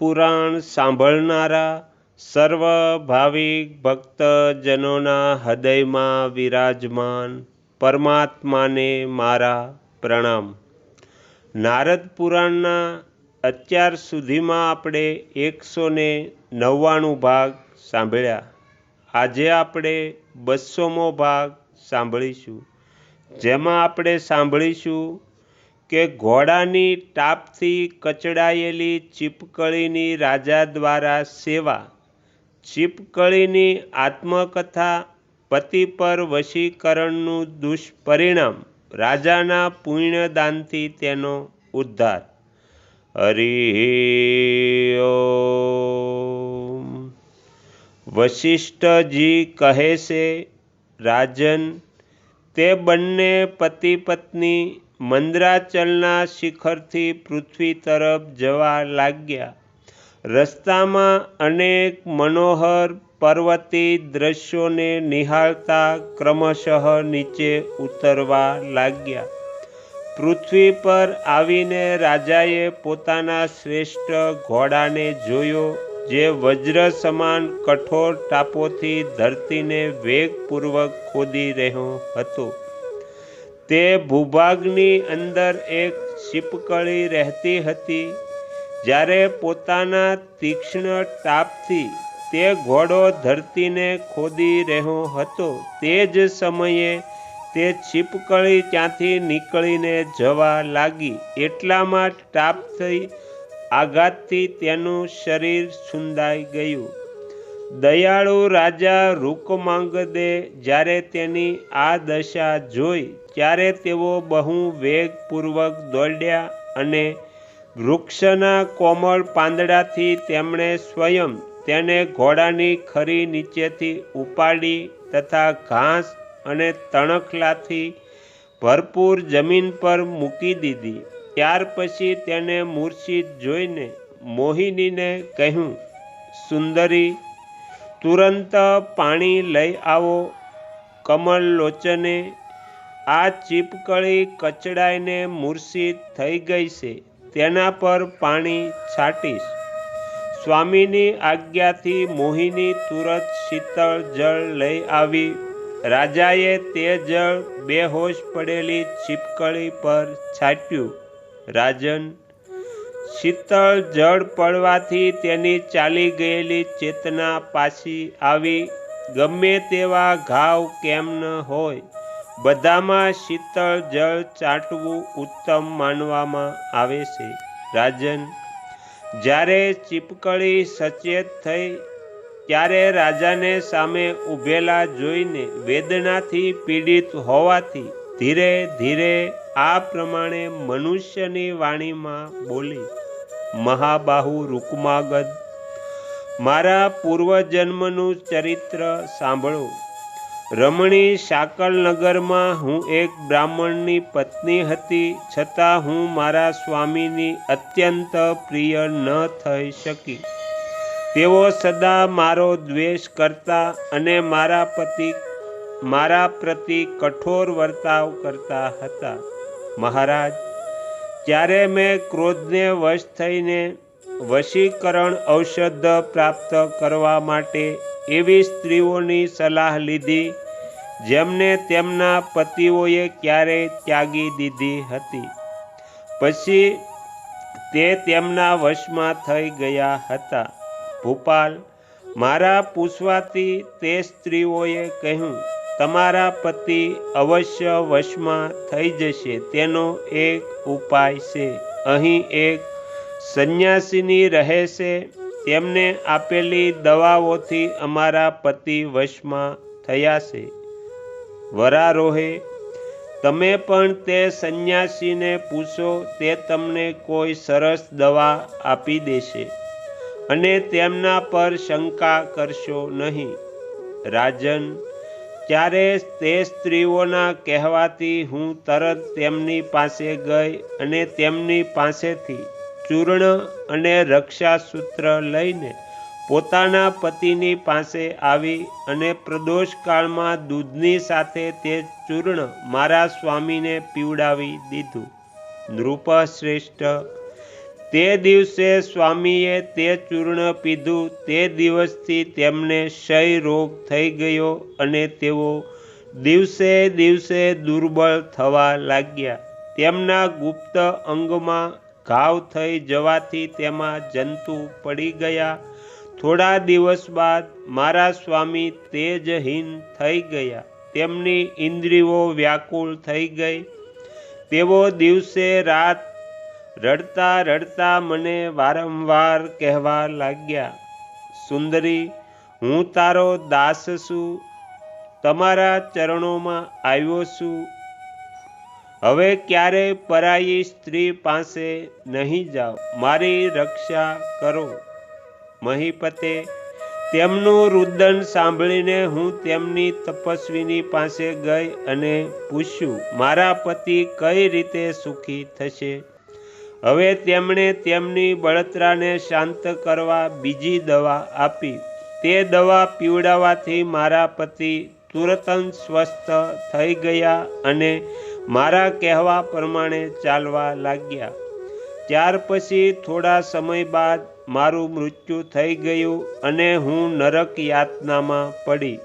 પુરાણ સાંભળનારા સર્વ ભાવિક ભક્તજનોના હૃદયમાં વિરાજમાન પરમાત્માને મારા પ્રણામ. નારદ પુરાણના અત્યાર સુધીમાં આપણે એકસો ને નવ્વાણું ભાગ સાંભળ્યા. આજે આપણે બસોમો ભાગ સાંભળીશું. જેમાં આપણે સાંભળીશું કે ઘોડાની ટાપથી કચડાયેલી ચીપકળીની રાજા દ્વારા સેવા. ચીપકળીની આત્મકથા પતિ પર વશીકરણનું દુષ્પરિણામ, રાજાના પુણ્યદાનથી તેનો ઉદ્ધાર. હરિ વશિષ્ઠજી કહે છે, રાજન, તે બંને પતિ પત્ની મંદ્રાચલના શિખરથી પૃથ્વી તરફ જવા લાગ્યા. રસ્તામાં અનેક મનોહર પર્વતી દ્રશ્યોને નિહાળતા ક્રમશઃ નીચે ઉતરવા લાગ્યા. પૃથ્વી પર આવીને રાજાએ પોતાના શ્રેષ્ઠ ઘોડાને જોયો, જે વજ્ર સમાન કઠોર ટાપોથી ધરતીને વેગપૂર્વક ખોદી રહ્યો હતો. તે ભૂભાગની અંદર એક છીપકળી રહેતી હતી. જ્યારે પોતાના તીક્ષ્ણ ટાપથી તે ઘોડો ધરતીને ખોદી રહ્યો હતો, તે જ સમયે તે છીપકળી ત્યાંથી નીકળીને જવા લાગી. એટલામાં ટાપ થઈ, આઘાતથી તેનું શરીર છુંદાઈ ગયું. દયાળુ રાજા રૂકમાંગદે જ્યારે તેની આ દશા જોઈ ત્યારે તેઓ બહુ વેગપૂર્વક દોડ્યા અને વૃક્ષના કોમળ પાંદડાથી તેમણે સ્વયં તેને ઘોડાની ખરી નીચેથી ઉપાડી તથા ઘાસ અને તણખલાથી ભરપૂર જમીન પર મૂકી દીધી. ત્યાર પછી તેને મૂર્છિત જોઈને મોહિનીને કહ્યું, સુંદરી તુરંત પાણી લઈ આવો. કમલ લોચને આ ચીપકળી કચડાઈને મૂર્છિત થઈ ગઈ છે. તેના પર પાણી છાંટીશ. સ્વામીની આજ્ઞાથી મોહિની તુરત શીતળ જળ લઈ આવી. રાજાએ તે જળ બેહોશ પડેલી ચીપકળી પર છાંટ્યું. રાજન શીતળ જળ પડવાથી તેની ચાલી ગયેલી ચેતના પાછી આવી. ગમે તેવા ઘાવ કેમ ન હોય, બધામાં શીતળ જળ ચાટવું ઉત્તમ માનવામાં આવે છે. રાજન, જ્યારે ચીપકળી સચેત થઈ, ત્યારે રાજાને સામે ઊભેલા જોઈને વેદનાથી પીડિત હોવાથી ધીરે ધીરે આ પ્રમાણે મનુષ્યની વાણીમાં બોલી, મહાબાહુ રૂકમાગદ, મારા પૂર્વજન્મનું ચરિત્ર સાંભળો. રમણી શાકલનગરમાં હું એક બ્રાહ્મણની પત્ની હતી, છતાં હું મારા સ્વામીની અત્યંત પ્રિય ન થઈ શકી. તેઓ સદા મારો દ્વેષ કરતા અને મારા પતિ મારા પ્રતિ કઠોર વર્તાવ કરતા હતા. મહારાજ ત્યારે મેં ક્રોધને વશ થઈને વશીકરણ ઔષધ પ્રાપ્ત કરવા માટે એવી સ્ત્રીઓની સલાહ લીધી, જેમને તેમના પતિઓએ ક્યારેય ત્યાગી દીધી હતી. પછી તે તેમના વશમાં થઈ ગયા હતા. ભોપાલ, મારા પૂછવાથી તે સ્ત્રીઓએ કહ્યું તમારા પતિ અવશ્ય વશમાં થઈ જશે, તેનો એક ઉપાય છે. અહીં એક સંન્યાસીની રહે છે તેમને આપેલી દવાઓથી અમારા પતિ વશમાં થયા છે. વરારોહે, તમે પણ તે સંન્યાસીને પૂછો, તે તમને કોઈ સરસ દવા આપી દેશે અને તેમના પર શંકા કરશો નહીં. રાજન ત્યારે તે સ્ત્રીઓના કહેવાથી હું તરત તેમની પાસે ગઈ અને તેમની પાસેથી ચૂર્ણ અને રક્ષાસૂત્ર લઈને પોતાના પતિની પાસે આવી અને પ્રદોષકાળમાં દૂધની સાથે તે ચૂર્ણ મારા સ્વામીને પીવડાવી દીધું. નૃપશ્રેષ્ઠ તે દિવસે સ્વામીએ તે ચૂર્ણ પીધું. તે દિવસથી તેમને ક્ષય રોગ થઈ ગયો અને તેઓ દિવસે દિવસે દુર્બળ થવા લાગ્યા. તેમના ગુપ્ત અંગમાં ઘાવ થઈ જવાથી તેમાં જંતુ પડી ગયા. થોડા દિવસ બાદ મારા સ્વામી તેજહીન થઈ ગયા. તેમની ઇન્દ્રિયો વ્યાકુળ થઈ ગઈ. તેઓ દિવસે રાત રડતા રડતા મને વારંવાર કહેવા લાગ્યા, સુંદરી, હું તારો દાસ છું, તમારા ચરણોમાં આવ્યો છું. હવે ક્યારેય પરાયી સ્ત્રી પાસે નહીં જાઓ મારી રક્ષા કરો. મહીપતે, તેમનું રુદન સાંભળીને હું તેમની તપસ્વીની પાસે ગઈ અને પૂછ્યું, મારા પતિ કઈ રીતે સુખી થશે? હવે તેમણે તેમની બળતરાને શાંત કરવા બીજી દવા આપી. તે દવા પીવડાવવાથી મારા પતિ તુરત સ્વસ્થ થઈ ગયા અને મારા કહેવા પ્રમાણે ચાલવા લાગ્યા. ત્યાર પછી થોડા સમય બાદ મારું મૃત્યુ થઈ ગયું અને હું નરક યાતનામાં પડી.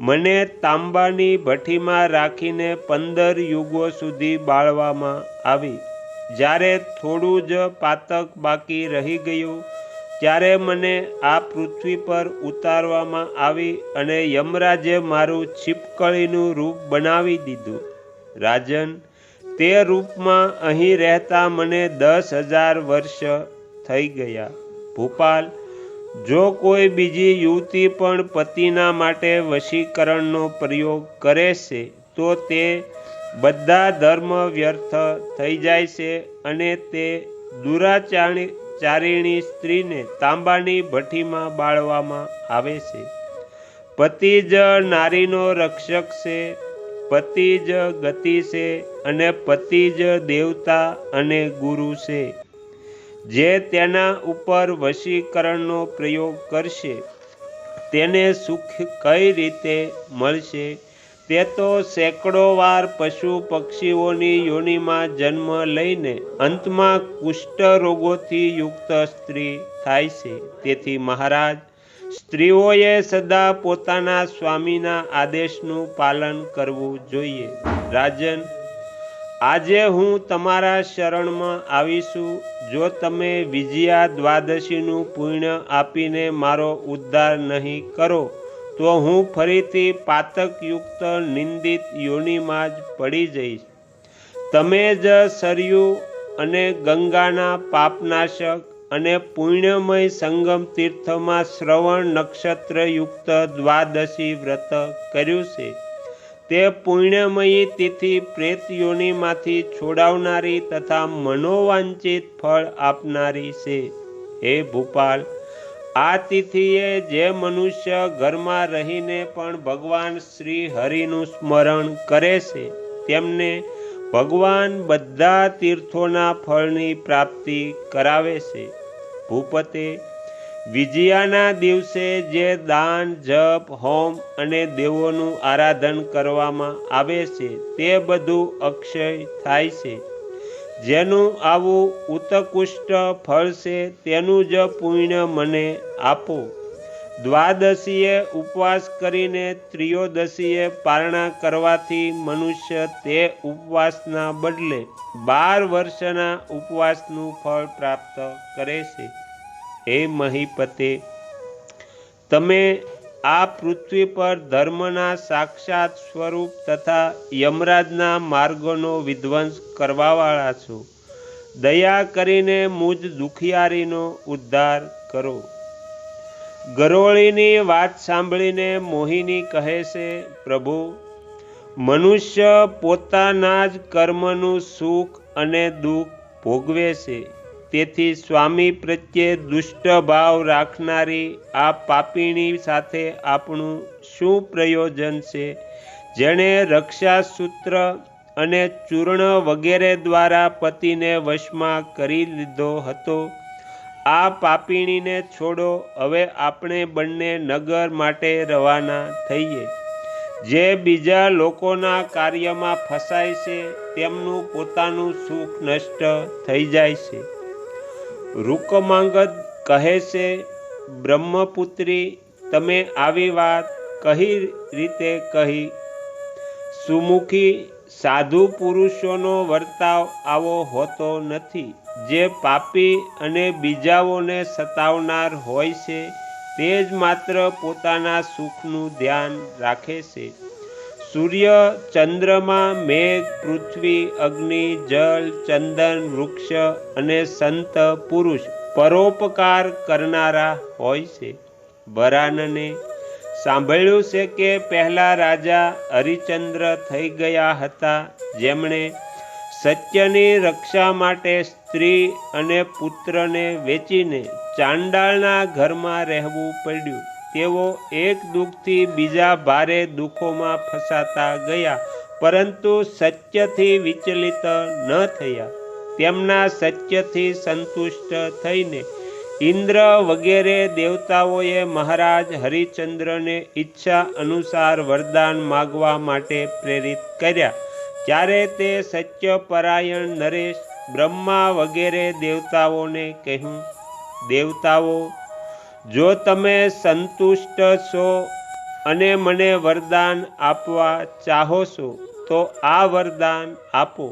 મને તાંબાની ભઠ્ઠીમાં રાખીને પંદર યુગો સુધી બાળવામાં આવી. જ્યારે થોડું જ પાતક બાકી રહી ગયું, ત્યારે મને આ પૃથ્વી પર ઉતારવામાં આવી અને યમરાજે મારું છીપકળીનું રૂપ બનાવી દીધું. રાજન, તે રૂપમાં અહીં રહેતા મને દસ હજાર વર્ષ થઈ ગયા. ભોપાલ, જો કોઈ બીજી યુવતી પણ પતિના માટે વશીકરણનો પ્રયોગ કરે છે, તો તે બધા ધર્મ વ્યર્થ થઈ જાય છે અને તે દુરાચારી ચારીણી સ્ત્રીને તાંબાની ભઠ્ઠીમાં બાળવામાં આવે છે. પતિ જ નારીનો રક્ષક છે, પતિ જ ગતિ છે અને પતિ જ દેવતા અને ગુરુ છે. જે તેના ઉપર વશીકરણનો પ્રયોગ કરશે, તેને સુખ કઈ રીતે મળશે? તે તો સેંકડો વાર પશુ પક્ષીઓની યોનિમાં જન્મ લઈને અંતમાં કુષ્ઠ રોગોથી યુક્ત સ્ત્રી થાય છે. તેથી મહારાજ, સ્ત્રીઓએ સદા પોતાના સ્વામીના આદેશનું પાલન કરવું જોઈએ. રાજન, આજે હું તમારા શરણમાં આવીશું. જો તમે વિજયા દ્વાદશીનું પુણ્ય આપીને મારો ઉદ્ધાર નહીં કરો તો હું ફરીથી પાતકયુક્ત નિંદિત યોનિમાં જ પડી જઈશ. તમે જ સરયુ અને ગંગાના પાપનાશક અને પુણ્યમય સંગમ તીર્થમાં શ્રવણ નક્ષત્રયુક્ત દ્વાદશી વ્રત કર્યું છે. તે પુણ્યમયી તિથિ પ્રેત યોનિમાંથી છોડાવનારી તથા મનોવાંચિત ફળ આપનારી છે. હે ભૂપાલ આ તિથિએ જે મનુષ્ય ઘરમાં રહીને પણ ભગવાન શ્રી હરિનું સ્મરણ કરે છે, તેમને ભગવાન બધા તીર્થોના ફળની પ્રાપ્તિ કરાવે છે. ભૂપતે વિજયાના દિવસે જે દાન, જપ, હોમ અને દેવોનું આરાધન કરવામાં આવે છે, તે બધું અક્ષય થાય છે. જેનું આવું ઉત્કૃષ્ટ ફળ છે તેનું જ પુણ્ય મને આપો. દ્વાદશીએ ઉપવાસ કરીને ત્રિયોદશીએ પારણા કરવાથી મનુષ્ય તે ઉપવાસના બદલે બાર વર્ષના ઉપવાસનું ફળ પ્રાપ્ત કરે છે. હે મહીપતે, તમે આ પૃથ્વી પર ધર્મના સાક્ષાત સ્વરૂપ તથા યમરાજના માર્ગોનો વિધ્વંસ કરવાવાળા છો. દયા કરીને મુજ દુખિયારીનો ઉદ્ધાર કરો. ગરોળીની વાત સાંભળીને મોહિની કહે છે, પ્રભુ, મનુષ્ય પોતાના જ કર્મનું સુખ અને દુઃખ ભોગવે છે. તેથી સ્વામી પ્રત્યે દુષ્ટ ભાવ રાખનારી આ પાપીણી સાથે આપણું શું પ્રયોજન છે? જેણે રક્ષાસૂત્ર અને ચૂર્ણ વગેરે દ્વારા પતિને વશમાં કરી લીધો હતો. આ પાપીણીને છોડો, હવે આપણે બંને નગર માટે રવાના થઈએ. જે બીજા લોકોના કાર્યમાં ફસાય છે, તેમનું પોતાનું સુખ નષ્ટ થઈ જાય છે. રૂકમાંગદ કહે છે, બ્રહ્મપુત્રી, તમે આવી વાત કહી રીતે કહી? સુમુખી સાધુ પુરુષોનો વર્તાવ આવો હોતો નથી. જે પાપી અને બીજાઓને સતાવનાર હોય છે, તે જ માત્ર પોતાના સુખનું ધ્યાન રાખે છે. સૂર્ય, ચંદ્રમાં, મેઘ, પૃથ્વી, અગ્નિ, જળ, ચંદન, વૃક્ષ અને સંત, પુરુષ પરોપકાર કરનારા હોય છે. વરાનને સાંભળ્યું છે કે પહેલા રાજા હરિચંદ્ર થઈ ગયા હતા. જેમણે સત્યની રક્ષા માટે સ્ત્રી અને પુત્રને વેચીને ચાંડાળના ઘરમાં રહેવું પડ્યું. તેઓ એક દુઃખથી બીજા ભારે દુઃખોમાં ફસાતા ગયા, પરંતુ સત્યથી વિચલિત ન થયા. તેમના સત્યથી સંતુષ્ટ થઈને ઇન્દ્ર વગેરે દેવતાઓએ મહારાજ હરિચંદ્રને ઈચ્છા અનુસાર વરદાન માગવા માટે પ્રેરિત કર્યા. ત્યારે તે સત્યપરાયણ નરેશ, બ્રહ્મા વગેરે દેવતાઓને કહ્યું, દેવતાઓ જો તમે સંતુષ્ટ છો અને મને વરદાન આપવા ચાહો છો, તો આ વરદાન આપો.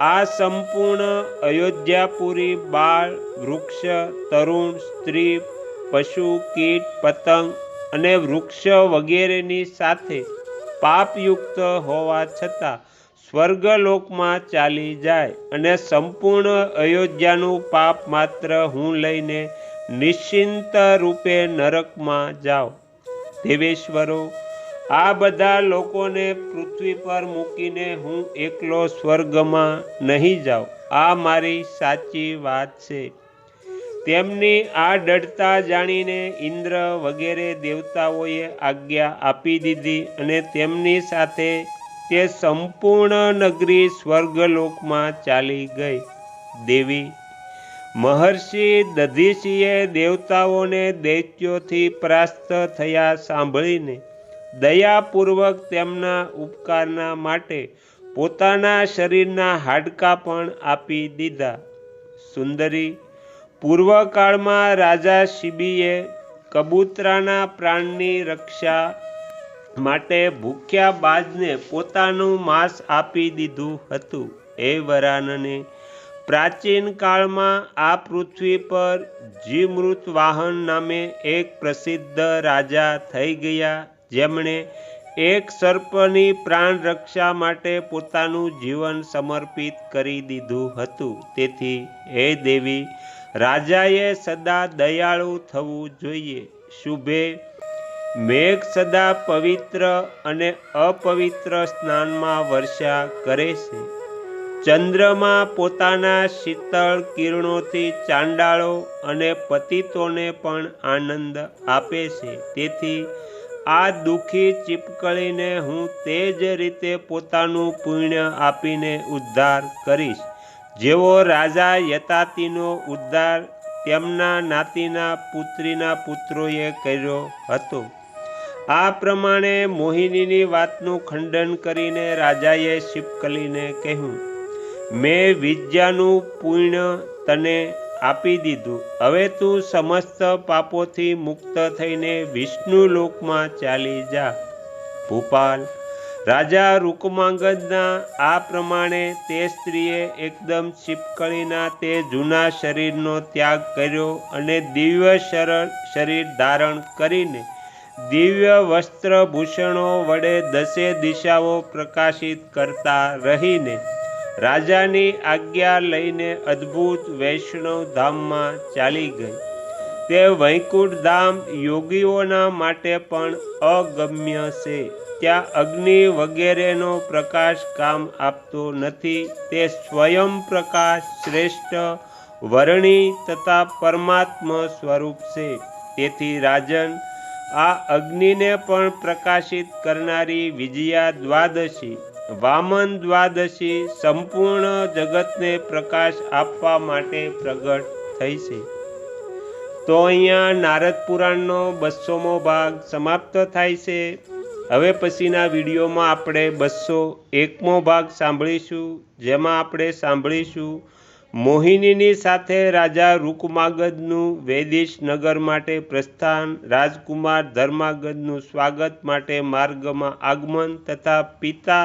આ સંપૂર્ણ અયોધ્યાપુરી બાળ, વૃક્ષ, તરુણ, સ્ત્રી, પશુ, કીટ, પતંગ અને વૃક્ષ વગેરેની સાથે પાપયુક્ત હોવા છતાં સ્વર્ગલોકમાં ચાલી જાય અને સંપૂર્ણ અયોધ્યાનું પાપ માત્ર હું લઈને નિશ્ચિંત રૂપે નરકમાં જાઓ. દેવેશ્વરો, આ બધા લોકોને પૃથ્વી પર મૂકીને હું એકલો સ્વર્ગમાં નહીં જાઉં. આ મારી સાચી વાત છે. તેમની આ દઢતા જાણીને ઇન્દ્ર વગેરે દેવતાઓએ આજ્ઞા આપી દીધી અને તેમની સાથે તે સંપૂર્ણ નગરી સ્વર્ગલોકમાં ચાલી ગઈ. દેવી મહર્ષિ દધીશીએ દેવતાઓને દૈત્યોથી પ્રાસ્ત થયા સાંભળીને દયાપૂર્વક તેમના ઉપકારના માટે પોતાના શરીરના હાડકાં પણ આપી દીધા. સુંદરી, પૂર્વકાળમાં રાજા શિબીએ કબૂતરાના પ્રાણની રક્ષા માટે ભૂખ્યા બાજને પોતાનું માંસ આપી દીધું હતું. એ વરાનને પ્રાચીન કાળમાં આ પૃથ્વી પર જીમૃત વાહન નામે એક પ્રસિદ્ધ રાજા થઈ ગયા, જેમણે એક સર્પની પ્રાણ રક્ષા માટે પોતાનું જીવન સમર્પિત કરી દીધું હતું. તેથી હે દેવી રાજાએ સદા દયાળુ થવું જોઈએ. શુભે મેઘ સદા પવિત્ર અને અપવિત્ર સ્નાનમાં વર્ષા કરે છે. ચંદ્રમાં પોતાના શીતળ કિરણોથી ચાંડાળો અને પતિતોને પણ આનંદ આપે છે. તેથી આ દુઃખી ચીપકળીને હું તે જ રીતે પોતાનું પુણ્ય આપીને ઉદ્ધાર કરીશ. જેવો રાજા યતાતીનો ઉદ્ધાર તેમના નાતીના પુત્રીના પુત્રોએ કર્યો હતો. આ પ્રમાણે મોહિનીની વાતનું ખંડન કરીને રાજાએ શિપકલીને કહ્યું મેં વિદ્યાનું પુણ્ય તને આપી દીધું. હવે તું સમસ્ત પાપોથી મુક્ત થઈને વિષ્ણુ લોકમાં ચાલી જા. ભૂપાલ, રાજા રૂકમાંગદના આ પ્રમાણે તે સ્ત્રીએ એકદમ ચીપકળીના તે જૂના શરીરનો ત્યાગ કર્યો અને દિવ્ય શરણ શરીર ધારણ કરીને દિવ્ય વસ્ત્રભૂષણો વડે દસે દિશાઓ પ્રકાશિત કરતા રહીને રાજાની આજ્ઞા લઈને અદ્ભુત વૈષ્ણવ ધામમાં ચાલી ગઈ. તે વૈકુંઠ ધામ યોગીઓના માટે પણ અગમ્ય છે. ત્યાં અગ્નિ વગેરેનો પ્રકાશ કામ આપતો નથી. તે સ્વયં પ્રકાશ શ્રેષ્ઠ, વર્ણી તથા પરમાત્મા સ્વરૂપ છે. તેથી રાજન, આ અગ્નિને પણ પ્રકાશિત કરનારી વિજયા દ્વાદશી વામન દ્વાદશી સંપૂર્ણ જગતને પ્રકાશ આપવા માટે પ્રગટ થઈ છે. તો અહીંયા નારદ પુરાણનો બસોમો ભાગ સમાપ્ત થાય છે. હવે પછીના વિડીયોમાં આપણે બસો એકમો ભાગ સાંભળીશું, જેમાં આપણે સાંભળીશું મોહિનીની સાથે રાજા રૂકમાગદનું વૈદિશ નગર માટે પ્રસ્થાન, રાજકુમાર ધર્માગદનું સ્વાગત માટે માર્ગમાં આગમન તથા પિતા